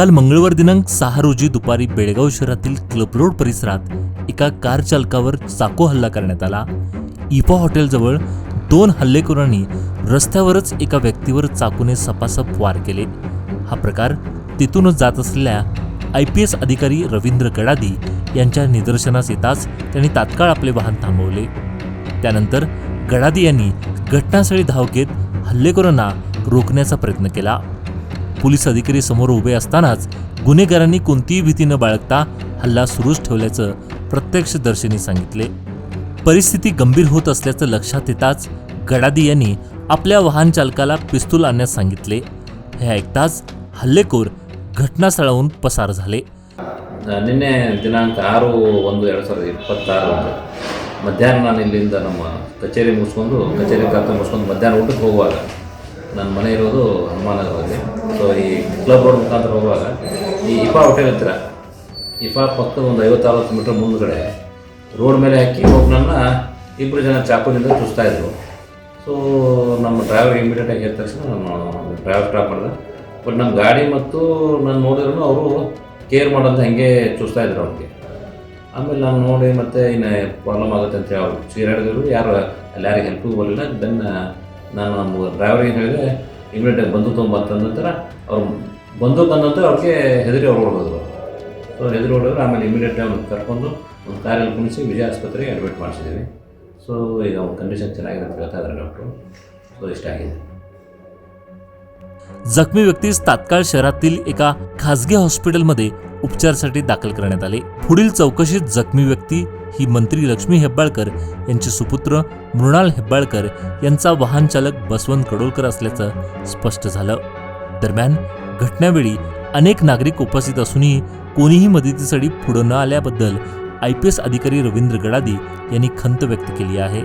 काल मंगळवार दिनांक सहा रोजी दुपारी बेळगाव शहरातील क्लब रोड परिसरात एका कार चालकावर चाकू हल्ला करण्यात आला. इफा हॉटेलजवळ दोन हल्लेखोरांनी रस्त्यावरच एका व्यक्तीवर चाकूने सपासप वार केले. हा प्रकार तिथूनच जात असलेल्या आय पी एस अधिकारी रवींद्र गडादी यांच्या निदर्शनास येताच त्यांनी तात्काळ आपले वाहन थांबवले. त्यानंतर गडादी यांनी घटनास्थळी धाव घेत हल्लेखोरांना रोखण्याचा प्रयत्न केला. पोलीस अधिकारी समोर उभे असतानाच गुन्हेगारांनी कोणतीही भीती न बाळगता हल्ला सुरूच ठेवल्याचं प्रत्यक्षदर्शींनी सांगितले परिस्थिती गंभीर होत असल्याचं लक्षात येताच गडादी यांनी आपल्या वाहन चालकाला पिस्तूल आणण्यास सांगितले हे ऐकताच हल्लेखोर घटनास्थळाहून पसार झाले ನಿನ್ನೆ ದಿನಾಂಕ ಆರು ಒಂದು ಎರಡು ಸಾವಿರದ ಇಪ್ಪತ್ತಾರು ಮಧ್ಯಾಹ್ನ ನಾನು ಇಲ್ಲಿಂದ ನಮ್ಮ ಕಚೇರಿ ಮುಗಿಸ್ಕೊಂಡು ಕಚೇರಿ ಕರ್ಕೊಂಡು ಮುಗಿಸ್ಕೊಂಡು ಮಧ್ಯಾಹ್ನ ಊಟಕ್ಕೆ ಹೋಗುವಾಗ ನನ್ನ ಮನೆ ಇರೋದು ಹನುಮಾನಗರದಲ್ಲಿ ಸೊ ಈ ಕ್ಲಬ್ ರೋಡ್ ಮುಖಾಂತರ ಹೋಗುವಾಗ ಈ ಇಫಾ ಹೋಟೆಲ್ ಹತ್ತಿರ, ಇಫಾ ಪಕ್ಕ ಒಂದು ಐವತ್ತು ಅರವತ್ತು ಮೀಟ್ರ್ ಮುಂದ್ಗಡೆ ರೋಡ್ ಮೇಲೆ ಹಾಕಿ ನನ್ನ ಇಬ್ಬರು ಜನ ಚಾಕುನಿಂದ ಚುಸ್ತಾಯಿದ್ರು ಸೊ ನಮ್ಮ ಡ್ರೈವರ್ ಇಮಿಡಿಯೇಟಾಗಿ ಹೇಳಿದ ತಕ್ಷಣ ನಾನು ಡ್ರೈವರ್ ಸ್ಟಾಪ್ ಮಾಡಿದೆ. ಬಟ್ ನಮ್ಮ ಗಾಡಿ ಮತ್ತು ನಾನು ನೋಡಿದ್ರು ಅವರು ಕೇರ್ ಮಾಡೋದು ಹಾಗೆ ಚುಸ್ತಾ ಇದ್ರು ಅವ್ರಿಗೆ. ಆಮೇಲೆ ನಾನು ನೋಡಿ ಮತ್ತೆ ಇನ್ನು ಪ್ರಾಬ್ಲಮ್ ಆಗುತ್ತೆ ಅಂತ ಹೇಳಿ ಅವ್ರು. ಚೀರಾಡಿದ್ರು ಯಾರು, ಅಲ್ಲಿ ಯಾರಿಗೆ ಹೆಲ್ಪಿಗೆ ಬರಲಿಲ್ಲ. ದೆನ್ ನಾನು ನಮ್ಮ ಡ್ರೈವರಿಗೆ ಹೇಳಿದೆ ಇಮಿಡಿಯೇಟಾಗಿ ಬಂದು ತೊಗೊಂಬಂತ ನಂತರ ಅವ್ರು ಬಂದು ಬಂದ ನಂತರ ಅವ್ರಿಗೆ ಹೆದರಿ ಅವ್ರು ಓಡೋದ್ರು ಸೊ ಹೆದರಿ ಓಡಿದ್ರು ಆಮೇಲೆ ಇಮಿಡಿಯೇಟ್ ಅವ್ನು ಕರ್ಕೊಂಡು ಒಂದು ಕಾರಲ್ಲಿ ಕುಣಿಸಿ ವಿಜಯ ಆಸ್ಪತ್ರೆಗೆ ಅಡ್ಮಿಟ್ ಮಾಡಿಸಿದ್ದೀವಿ ಸೊ ಈಗ ಅವ್ನ ಕಂಡೀಷನ್ ಚೆನ್ನಾಗಿದೆ ಅಂತ ಹೇಳ್ತಾ ಇದ್ದಾರೆ ಡಾಕ್ಟ್ರು ಸೊ ಇಷ್ಟ ಆಗಿದೆ जखमी व्यक्तीस तात्काळ शहरातील एका खासगी हॉस्पिटलमध्ये उपचारासाठी दाखल करण्यात आले पुढील चौकशीत जखमी व्यक्ती ही मंत्री लक्ष्मी हेब्बाळकर यांचे सुपुत्र मृणाल हेब्बाळकर यांचा वाहनचालक बसवंत कडोलकर असल्याचं स्पष्ट झालं. दरम्यान घटनावेळी अनेक नागरिक उपस्थित असूनही कोणीही मदतीसाठी पुढं न आल्याबद्दल आय पी एस अधिकारी रवींद्र गडादी यांनी खंत व्यक्त केली आहे.